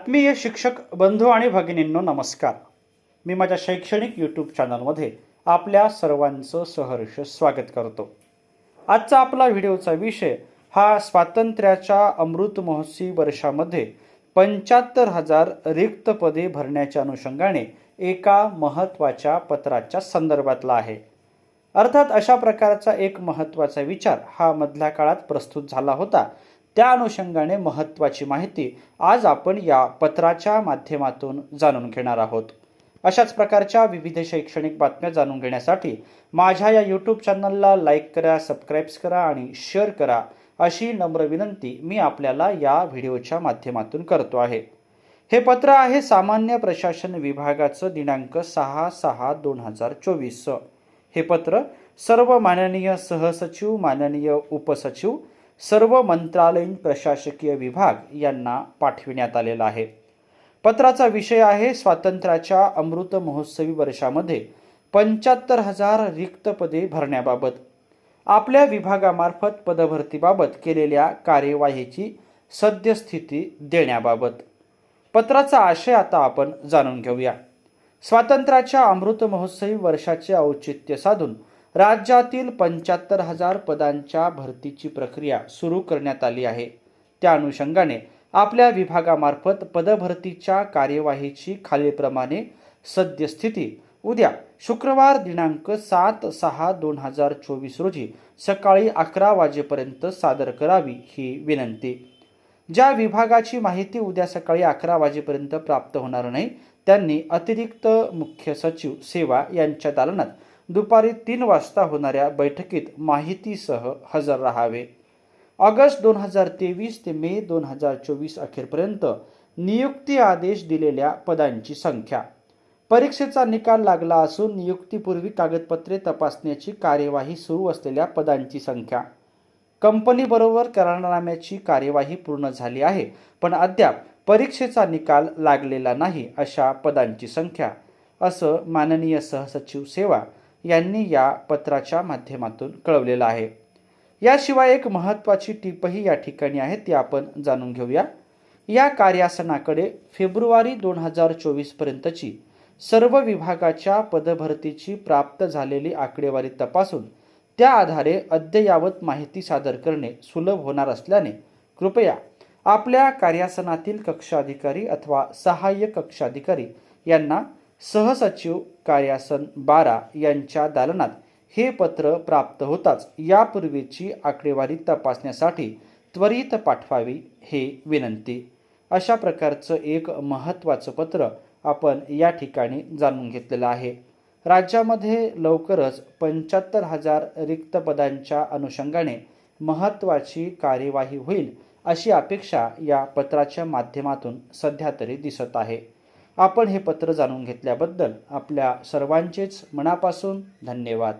आत्मीय शिक्षक बंधू आणि भगिनींनो नमस्कार. मी माझ्या शैक्षणिक यूट्यूब चॅनलमध्ये आपल्या सर्वांचं सहर्ष स्वागत करतो. आजचा आपला व्हिडिओचा विषय हा स्वातंत्र्याच्या अमृत महोत्सवी वर्षामध्ये पंच्याहत्तर हजार रिक्त पदे भरण्याच्या अनुषंगाने एका महत्त्वाच्या पत्राच्या संदर्भातला आहे. अर्थात अशा प्रकारचा एक महत्त्वाचा विचार हा मधल्या काळात प्रस्तुत झाला होता त्या अनुषंगाने महत्त्वाची माहिती आज आपण या पत्राच्या माध्यमातून जाणून घेणार आहोत. अशाच प्रकारच्या विविध शैक्षणिक बातम्या जाणून घेण्यासाठी माझ्या या यूट्यूब चॅनलला लाईक करा सबस्क्राईब्स करा आणि शेअर करा अशी नम्र विनंती मी आपल्याला या व्हिडिओच्या माध्यमातून करतो आहे. हे पत्र आहे सामान्य प्रशासन विभागाचं दिनांक सहा सहा दोन हजार चोवीस. हे पत्र सर्व माननीय सहसचिव माननीय उपसचिव सर्व मंत्रालयीन प्रशासकीय विभाग यांना पाठविण्यात आलेला आहे. पत्राचा विषय आहे स्वातंत्र्याच्या अमृत महोत्सवी वर्षामध्ये पंच्याहत्तर हजार रिक्त पदे भरण्याबाबत. आपल्या विभागामार्फत पदभरतीबाबत केलेल्या कार्यवाहीची सद्यस्थिती देण्याबाबत. पत्राचा आशय आता आपण जाणून घेऊया. स्वातंत्र्याच्या अमृत महोत्सवी वर्षाचे औचित्य साधून राज्यातील पंच्याहत्तर हजार पदांच्या भरतीची प्रक्रिया सुरू करण्यात आली आहे. त्या अनुषंगाने आपल्या विभागामार्फत पदभरतीच्या कार्यवाहीची खालीलप्रमाणे सद्यस्थिती उद्या शुक्रवार दिनांक सात सहा दोन हजार चोवीस रोजी सकाळी अकरा वाजेपर्यंत सादर करावी ही विनंती. ज्या विभागाची माहिती उद्या सकाळी अकरा वाजेपर्यंत प्राप्त होणार नाही त्यांनी अतिरिक्त मुख्य सचिव सेवा यांच्या दालनात दुपारी तीन वाजता होणाऱ्या बैठकीत माहितीसह हजर राहावे. ऑगस्ट दोन हजार तेवीस ते मे दोन हजार चोवीस अखेरपर्यंत नियुक्ती आदेश दिलेल्या पदांची संख्या. परीक्षेचा निकाल लागला असून नियुक्तीपूर्वी कागदपत्रे तपासण्याची कार्यवाही सुरू असलेल्या पदांची संख्या. कंपनीबरोबर करारनाम्याची कार्यवाही पूर्ण झाली आहे पण अद्याप परीक्षेचा निकाल लागलेला नाही अशा पदांची संख्या असं माननीय सहसचिव सेवा यांनी या पत्राच्या माध्यमातून कळवलेलं आहे. याशिवाय एक महत्त्वाची टिपही या ठिकाणी आहे ती आपण जाणून घेऊया. या कार्यासनाकडे फेब्रुवारी दोन हजार चोवीसपर्यंतची सर्व विभागाच्या पदभरतीची प्राप्त झालेली आकडेवारी तपासून त्या आधारे अद्ययावत माहिती सादर करणे सुलभ होणार असल्याने कृपया आपल्या कार्यासनातील कक्षाधिकारी अथवा सहाय्यक कक्षाधिकारी यांना सहसचिव कार्यासन बारा यांच्या दालनात हे पत्र प्राप्त होताच यापूर्वीची आकडेवारी तपासण्यासाठी त्वरित पाठवावी हे विनंती. अशा प्रकारचं एक महत्त्वाचं पत्र आपण या ठिकाणी जाणून घेतलेलं आहे. राज्यामध्ये लवकरच पंच्याहत्तर हजार रिक्त पदांच्या अनुषंगाने महत्त्वाची कार्यवाही होईल अशी अपेक्षा या पत्राच्या माध्यमातून सध्या तरी दिसत आहे. आपण हे पत्र जाणून घेतल्याबद्दल आपल्या सर्वांचेच मनापासून धन्यवाद.